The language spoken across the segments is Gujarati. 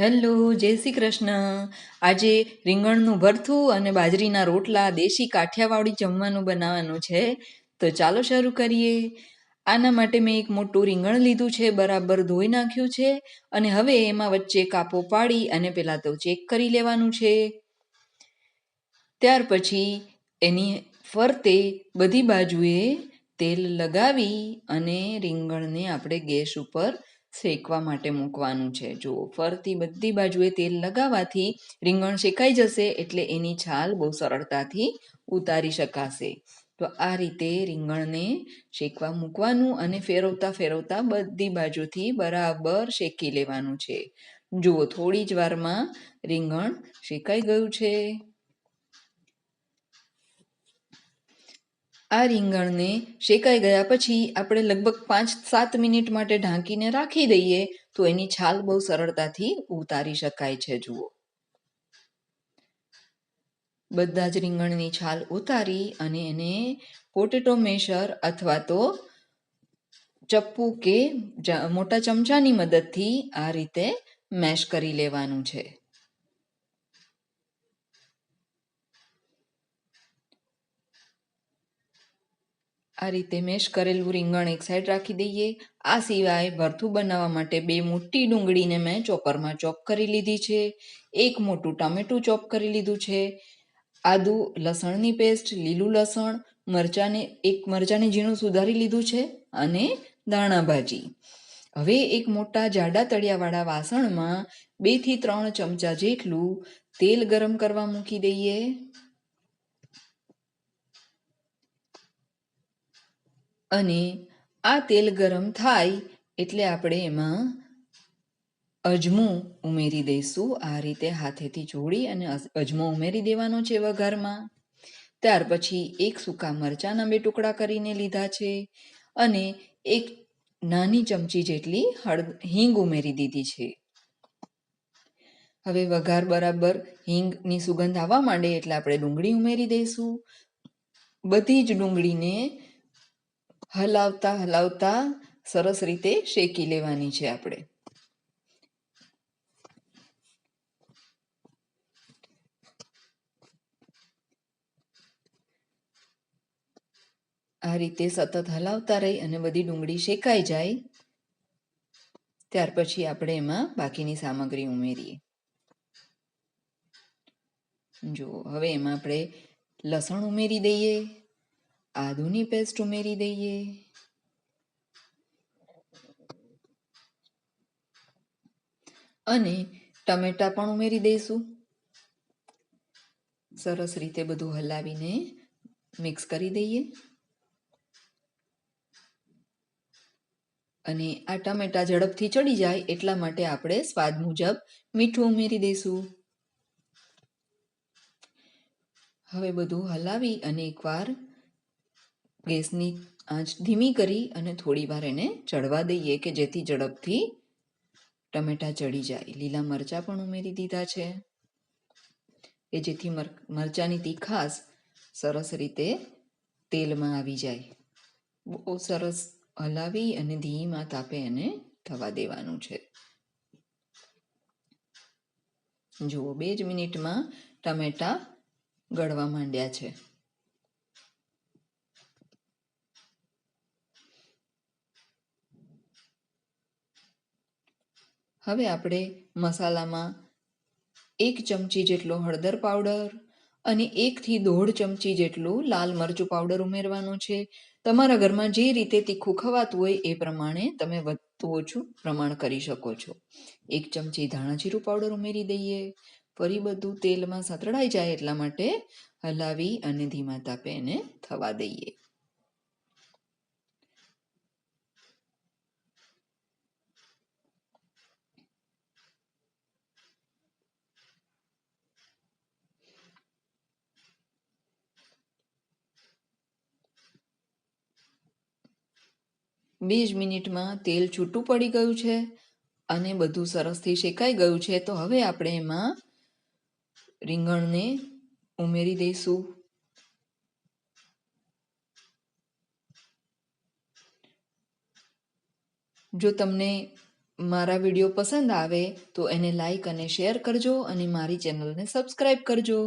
હેલો, જય શ્રી કૃષ્ણ. આજે રીંગણનું ભરથું અને બાજરીના રોટલા દેશી કાઠિયાવાડી જમવાનું બનાવવાનું છે. તો ચાલો શરૂ કરીએ. આના માટે મેં એક મોટું રીંગણ લીધું છે, બરાબર ધોઈ નાખ્યું છે અને હવે એમાં વચ્ચે કાપો પાડી અને પહેલાં તો ચેક કરી લેવાનું છે. ત્યાર પછી એની ફરતે બધી બાજુએ તેલ લગાવી અને રીંગણને આપણે ગેસ ઉપર શેકવા માટે મૂકવાનું છે. જુઓ, ફરતી બધી બાજુએ તેલ લગાવવાથી રીંગણ શેકાઈ જશે એટલે એની છાલ બહુ સરળતાથી ઉતારી શકાશે. તો આ રીતે રીંગણને શેકવા મૂકવાનું અને ફેરવતા ફેરવતા બધી બાજુથી બરાબર શેકી લેવાનું છે. જુઓ, થોડી જ વારમાં રીંગણ શેકાઈ ગયું છે. આ રીંગણને શેકાઈ ગયા પછી આપણે લગભગ પાંચ સાત મિનિટ માટે ઢાંકીને રાખી દઈએ તો એની છાલ બહુ સરળતાથી ઉતારી શકાય છે, જુઓ. બધા જ રીંગણની છાલ ઉતારી અને એને પોટેટો મેશર અથવા તો ચપ્પુ કે મોટા ચમચાની મદદથી આ રીતે મેશ કરી લેવાનું છે. આ રીતે મેશ કરેલું રીંગણ એક સાઈડ રાખી દઈએ. આ સિવાય ભરથું બનાવવા માટે બે મોટી ડુંગળીને મેં ચોપરમાં ચોપ કરી લીધી છે. એક મોટું ટામેટું ચોપ કરી લીધું છે. આદુ, લસણની પેસ્ટ લીલું લસણ, મરચાંને એક મરચાંને ઝીણું સુધારી લીધું છે અને દાણા ભાજી. હવે એક મોટા જાડા તળિયાવાળા વાસણમાં બેથી ત્રણ ચમચા જેટલું તેલ ગરમ કરવા મૂકી દઈએ. અને આ તેલ ગરમ થાય એટલે આપણે એમાં અજમું ઉમેરી દઈશું. આ રીતે હાથેથી જોડી અને અજમો ઉમેરી દેવાનો છે વઘારમાં. ત્યાર પછી એક સૂકા મરચાંના બે ટુકડા કરીને લીધા છે અને એક નાની ચમચી જેટલી હળદ હિંગ ઉમેરી દીધી છે. હવે વઘાર બરાબર હિંગની સુગંધ આવવા માંડે એટલે આપણે ડુંગળી ઉમેરી દઈશું. બધી જ ડુંગળીને હલાવતા હલાવતા સરસ રીતે શેકી લેવાની છે આપણે. આ રીતે સતત હલાવતા રહી અને બધી ડુંગળી શેકાઈ જાય. ત્યાર પછી આપણે એમાં બાકીની સામગ્રી ઉમેરીએ. જો, હવે એમાં આપણે લસણ ઉમેરી દઈએ. આદુની પેસ્ટ ઉમેરી દઈએ અને ટમેટા પણ ઉમેરી દઈશું સરસ રીતે બધું હલાવીને મિક્સ કરી દઈએ. અને આ ટમેટા ઝડપથી ચડી જાય એટલા માટે આપણે સ્વાદ મુજબ મીઠું ઉમેરી દઈશું હવે બધું હલાવી અને એકવાર ગેસની આંચ ધીમી કરી અને થોડી વાર એને ચડવા દઈએ કે જેથી ઝડપથી ટમેટા ચડી જાય. લીલા મરચાં પણ ઉમેરી દીધા છે. કે જેથી મરચાંની તીખાસ સરસ રીતે તેલમાં આવી જાય. બહુ સરસ હલાવી અને ધીમા તાપે એને થવા દેવાનું છે. જુઓ, બે જ મિનિટમાં ટમેટા ગળવા માંડ્યા છે. હવે આપણે મસાલામાં એક ચમચી જેટલો હળદર પાવડર અને એકથી દોઢ ચમચી જેટલું લાલ મરચું પાવડર ઉમેરવાનો છે. તમારા ઘરમાં જે રીતે તીખું ખવાતું હોય એ પ્રમાણે તમે વધતું ઓછું પ્રમાણ કરી શકો છો. એક ચમચી ધાણા જીરું પાવડર ઉમેરી દઈએ. ફરી બધું તેલમાં સતળાઈ જાય એટલા માટે હલાવી અને ધીમા તાપે એને થવા દઈએ. બે જ મિનિટમાં તેલ છૂટું પડી ગયું છે અને બધું સરસથી શેકાઈ ગયું છે. તો હવે આપણે એમાં રીંગણને ઉમેરી દઈશું. જો તમને મારા વીડિયો પસંદ આવે તો એને લાઈક અને શેર કરજો અને મારી ચેનલને સબસ્ક્રાઈબ કરજો.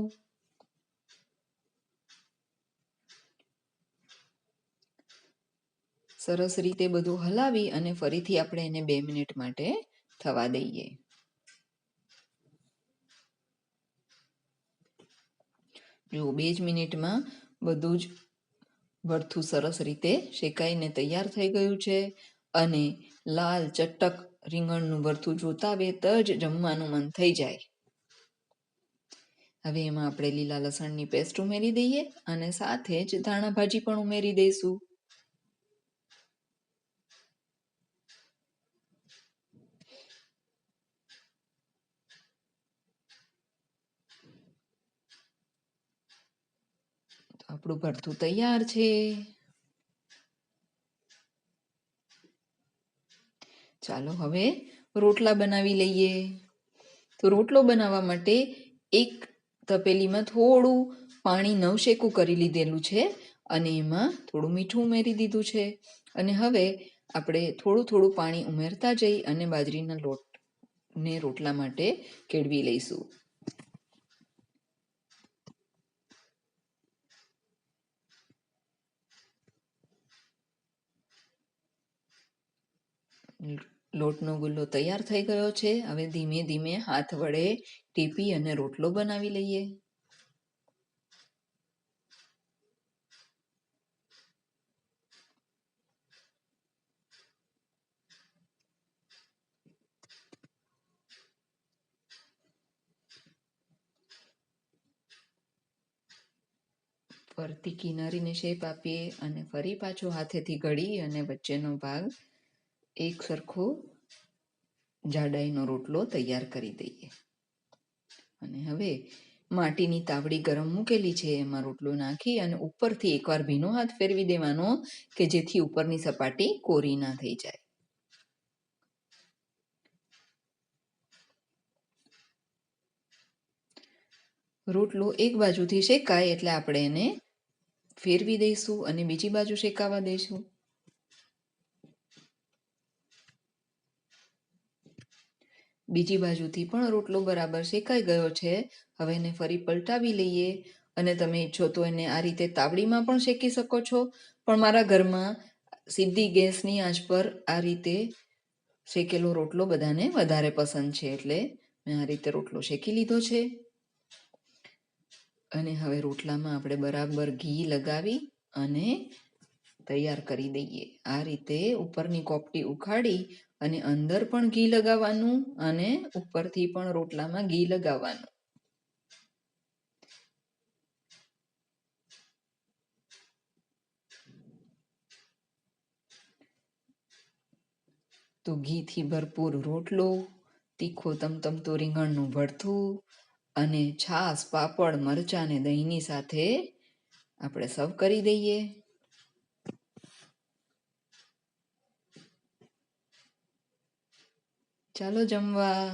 સરસ રીતે બધું હલાવી અને ફરીથી આપણે એને બે મિનિટ માટે થવા દઈએ. જો બે જ મિનિટમાં બધું જ ભરથું સરસ રીતે શેકાઈને તૈયાર થઈ ગયું છે અને લાલ ચટક રીંગણનું ભરથું જોતા વેત જ જમવાનું મન થઈ જાય. હવે એમાં આપણે લીલા લસણની પેસ્ટ ઉમેરી દઈએ અને સાથે જ ધાણા ભાજી પણ ઉમેરી દઈશું. આપણું ભરથું તૈયાર છે. ચાલો હવે રોટલા બનાવી લઈએ. તો રોટલો બનાવવા માટે એક તપેલીમાં થોડું પાણી નવશેકું કરી લીધેલું છે અને એમાં થોડું મીઠું ઉમેરી દીધું છે. અને હવે આપણે થોડું થોડું પાણી ઉમેરતા જઈ અને બાજરીના લોટને રોટલા માટે કેળવી લઈશું. લોટનો ગુલ્લો તૈયાર થઈ ગયો છે. હવે ધીમે ધીમે હાથ વડે ટીપી અને રોટલો બનાવી લઈએ. ફરતી કિનારીને શેપ આપીએ અને ફરી પાછો હાથેથી ઘડી અને વચ્ચેનો ભાગ એક સરખો જાડાઈનો રોટલો તૈયાર કરી દઈએ. અને હવે માટીની તાવડી ગરમ મૂકેલી છે, એમાં રોટલો નાખી અને ઉપરથી એકવાર ભીનો હાથ ફેરવી દેવાનો કે જેથી ઉપરની સપાટી કોરી ના થઈ જાય. રોટલો એક બાજુથી શેકાય એટલે આપણે એને ફેરવી દઈશું અને બીજી બાજુ શેકાવા દઈશું. બીજી બાજુથી પણ રોટલો બરાબર શેકાઈ ગયો છે. હવે એને ફરી પલટાવી લઈએ. અને તમે ઈચ્છો તો એને આ રીતે તાવડીમાં પણ શેકી શકો છો. પણ મારા ઘરમાં સીધી ગેસની આંચ પર આ રીતે શેકેલો રોટલો બધાને વધારે પસંદ છે. એટલે મેં આ રીતે રોટલો શેકી લીધો છે. અને હવે રોટલામાં આપણે બરાબર ઘી લગાવી અને તૈયાર કરી દઈએ. આ રીતે ઉપરની કોપટી ઉખાડી અને અંદર પણ ઘી લગાવવાનું અને ઉપરથી પણ રોટલામાં ઘી લગાવવાનું. તો ઘીથી ભરપૂર રોટલો, તીખો તમતમતો રીંગણનું ભરથું અને છાશ, પાપડ, મરચાં અને દહીંની સાથે આપણે સર્વ કરી દઈએ. ચાલો જમવા.